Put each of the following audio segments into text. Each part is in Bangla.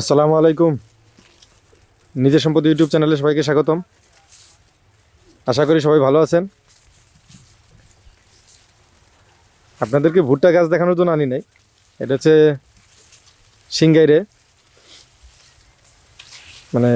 আসসালামু আলাইকুম। নিজের সম্পদ ইউটিউব চ্যানেলে সবাইকে স্বাগতম। আশা করি সবাই ভালো আছেন। আপনাদেরকে ভুট্টা গাছ দেখানোর জন্য আনি নাই। এটা হচ্ছে সিঙ্গাইরে। মানে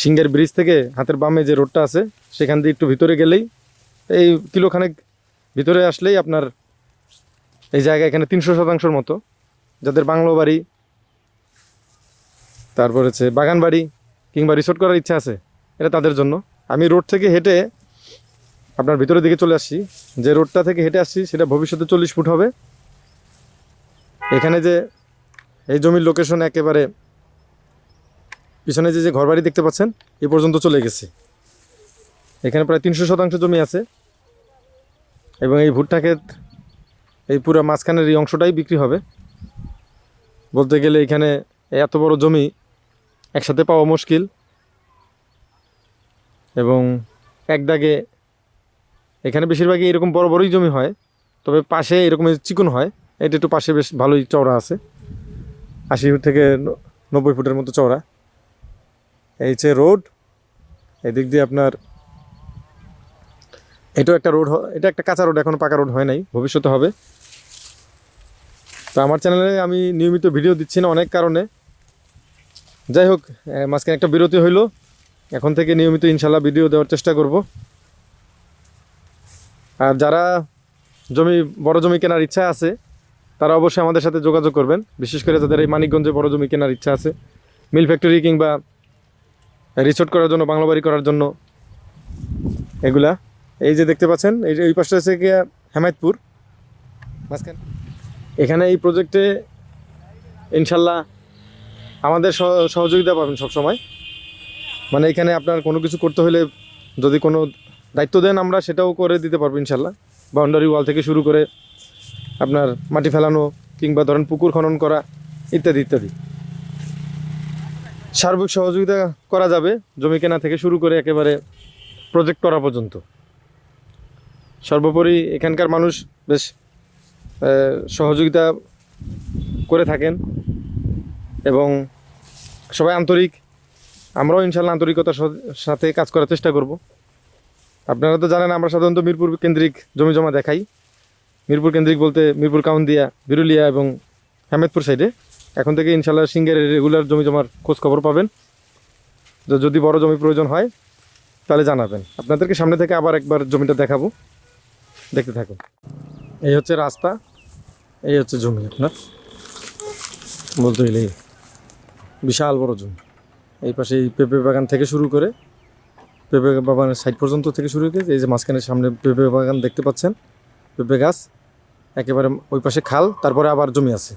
সিঙ্গাইর ব্রিজ থেকে হাতের বামে যে রোডটা আছে, সেখান দিয়ে একটু ভিতরে গেলেই এই কিলোখানেক ভিতরে আসলেই আপনার এই জায়গা এখানে তিনশো শতাংশের মতো। যাদের বাংলো বাড়ি তারপর হচ্ছে বাগান বাড়ি কিংবা রিসোর্ট করার ইচ্ছা আছে, এটা তাদের জন্য। আমি রোড থেকে হেঁটে আপনার ভিতরের দিকে চলে আসছি। যে রোডটা থেকে হেঁটে আসছি, সেটা ভবিষ্যতে চল্লিশ ফুট হবে। এখানে যে এই জমির লোকেশন একেবারে পিছনে যে যে ঘরবাড়ি দেখতে পাচ্ছেন, এ পর্যন্ত চলে গেছে। এখানে প্রায় তিনশো শতাংশ জমি আছে। এবং এই ভুট্টা ক্ষেত, এই পুরো মাঝখানের এই অংশটাই বিক্রি হবে। বলতে গেলে এখানে এত বড় জমি একসাথে পাওয়া মুশকিল। এবং এক দাগে এখানে বেশিরভাগই এরকম বড় বড়ই জমি হয়, তবে পাশে এরকম চিকন হয়, এটা একটু পাশে বেশ ভালোই চওড়া আছে। আশি ফুট থেকে নব্বই ফুটের মতো চওড়া। এই হচ্ছে রোড, এদিক দিয়ে আপনার এটাও একটা রোড এটা একটা কাঁচা রোড, এখনও পাকা রোড হয় নাই, ভবিষ্যতে হবে। তো আমার চ্যানেলে আমি নিয়মিত ভিডিও দিচ্ছি না অনেক কারণে। যাই হোক মাঝখানে একটা বিরতি হইল। এখন থেকে নিয়মিত ইনশাল্লাহ ভিডিও দেওয়ার চেষ্টা করব। আর যারা জমি, বড় জমি কেনার ইচ্ছা আছে, তারা অবশ্যই আমাদের সাথে যোগাযোগ করবেন। বিশেষ করে যাদের এই মানিকগঞ্জে বড় জমি কেনার ইচ্ছা আছে, মিল ফ্যাক্টরি কিংবা রিসোর্ট করার জন্য, বাংলা বাড়ি করার জন্য, এগুলা। এই যে দেখতে পাচ্ছেন, এই যে ওই পাশটা হচ্ছে গিয়া হেমায়তপুর। মাঝখানে এখানে এই প্রজেক্টে ইনশাল্লাহ আমাদের সহ- সহযোগিতা পাবেন সবসময়। মানে এখানে আপনার কোনো কিছু করতে হলে যদি কোনো দায়িত্ব দেন আমরা সেটাও করে দিতে পারব ইনশাল্লাহ। বাউন্ডারি ওয়াল থেকে শুরু করে আপনার মাটি ফেলানো কিংবা ধরেন পুকুর খনন করা ইত্যাদি ইত্যাদি। সার্বিক সহযোগিতা করা যাবে জমি কেনা থেকে শুরু করে একেবারে প্রজেক্ট করা পর্যন্ত। সর্বোপরি এখানকার মানুষ বেশ সহযোগিতা করে থাকেন। এবং সবাই আন্তরিক। আমরাও ইনশাল্লাহ আন্তরিকতার সাথে কাজ করার চেষ্টা করব। আপনারা তো জানেন, আমরা সাধারণত মিরপুর কেন্দ্রিক জমি জমা দেখাই। মিরপুর কেন্দ্রিক বলতে মিরপুর, কাউন্দিয়া, বিরুলিয়া এবং হেমেদপুর সাইডে। এখন থেকে ইনশাল্লাহ সিঙ্গের রেগুলার জমি জমার খোঁজ খবর পাবেন যদি বড় জমি প্রয়োজন হয়, তাহলে জানাবেন। আপনাদেরকে সামনে থেকে আবার একবার জমিটা দেখাবো। দেখতে থাকুন। এই হচ্ছে রাস্তা, এই হচ্ছে জমি আপনার। বলতে গেলে। বিশাল বড় জমি। এই পাশে এই পেঁপে বাগান থেকে শুরু করে, পেঁপে বাগানের সাইড পর্যন্ত থেকে শুরু করে, এই যে মাঝখানের সামনে পেঁপে বাগান দেখতে পাচ্ছেন, পেঁপে গাছ, একেবারে ওই পাশে খাল, তারপরে আবার জমি আছে।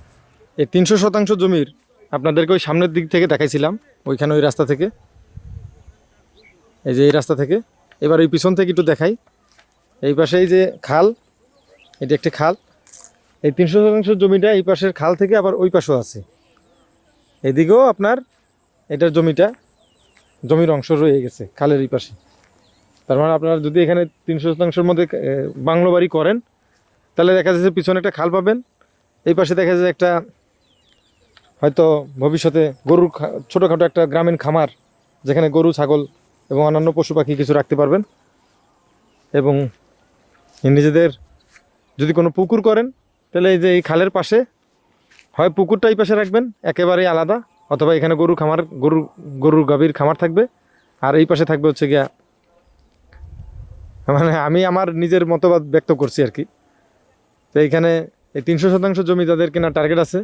এই তিনশো শতাংশ জমির আপনাদেরকে ওই সামনের দিক থেকে দেখাইছিলাম, ওইখানে ওই রাস্তা থেকে। এই যে এই রাস্তা থেকে, এবার ওই পিছন থেকে একটু দেখাই। এই পাশে এই যে খাল, এটি একটি খাল। এই তিনশো শতাংশ জমিটা এই পাশের খাল থেকে আবার ওই পাশেও আছে। এদিকেও আপনার এটার জমিটা, জমির অংশ রয়ে গেছে, খালের এই পাশে। তার মানে আপনারা যদি এখানে তিনশো শতাংশের মধ্যে বাংলো বাড়ি করেন, তাহলে দেখা যাচ্ছে পিছনে একটা খাল পাবেন। এই পাশে দেখা যায় একটা, হয়তো ভবিষ্যতে গরুর ছোটোখাটো একটা গ্রামীণ খামার, যেখানে গরু, ছাগল এবং অন্যান্য পশু পাখি কিছু রাখতে পারবেন। এবং নিজেদের যদি কোনো পুকুর করেন, তাহলে এই যে এই খালের পাশে হয় পুকুরটা এই পাশে রাখবেন, একেবারেই আলাদা, অথবা এখানে গরু খামার গরু গরুর গাভীর খামার থাকবে, আর এই পাশে থাকবে হচ্ছে গিয়া মানে আমি আমার নিজের মতবাদ ব্যক্ত করছি আর কি। তো এইখানে এই তিনশো শতাংশ জমি যাদের কেনা টার্গেট আছে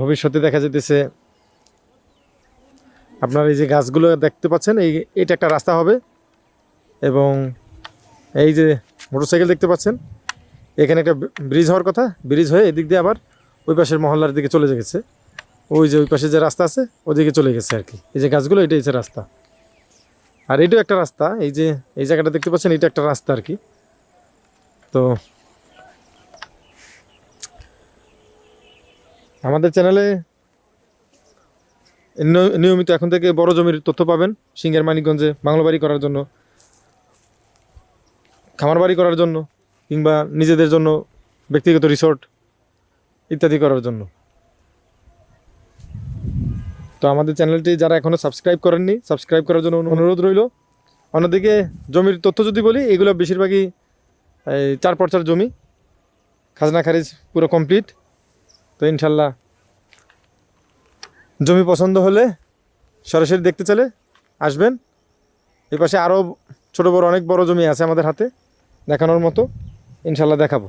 ভবিষ্যতে দেখা যেতেছে আপনার এই যে গাছগুলো দেখতে পাচ্ছেন, এই এটা একটা রাস্তা হবে, এবং এই যে মোটরসাইকেল দেখতে পাচ্ছেন, এখানে একটা ব্রিজ হওয়ার কথা, ব্রিজ হয়ে এদিক দিয়ে আবার ওই পাশের মহল্লার দিকে চলে গেছে। ওই যে ওই পাশে যে রাস্তা আছে, ওদিকে চলে গেছে আর কি। এই যে গাছগুলো, এটাই হচ্ছে রাস্তা। আর এটাও একটা রাস্তা, এই যে এই জায়গাটা দেখতে পাচ্ছেন, এটা একটা রাস্তা আর কি। তো আমাদের চ্যানেলে নিয়- নিয়মিত এখন থেকে বড় জমির তথ্য পাবেন সিঙ্গের মানিকগঞ্জে বাংলা বাড়ি করার জন্য, খামার বাড়ি করার জন্য, কিংবা নিজেদের জন্য ব্যক্তিগত রিসোর্ট ইত্যাদি করার জন্য। তো আমাদের চ্যানেলটি যারা এখনও সাবস্ক্রাইব করেননি, সাবস্ক্রাইব করার জন্য অনুরোধ রইল। অন্যদিকে জমির তথ্য যদি বলি, এগুলো বেশিরভাগই চার পর্চার জমি। খাজনা খারিজ পুরো কমপ্লিট। তো ইনশাল্লাহ জমি পছন্দ হলে সরাসরি দেখতে চলে আসবেন। এই পাশে আরও ছোটো বড়, অনেক বড় জমি আছে আমাদের হাতে দেখানোর মতো। ইনশাল্লাহ দেখাবো।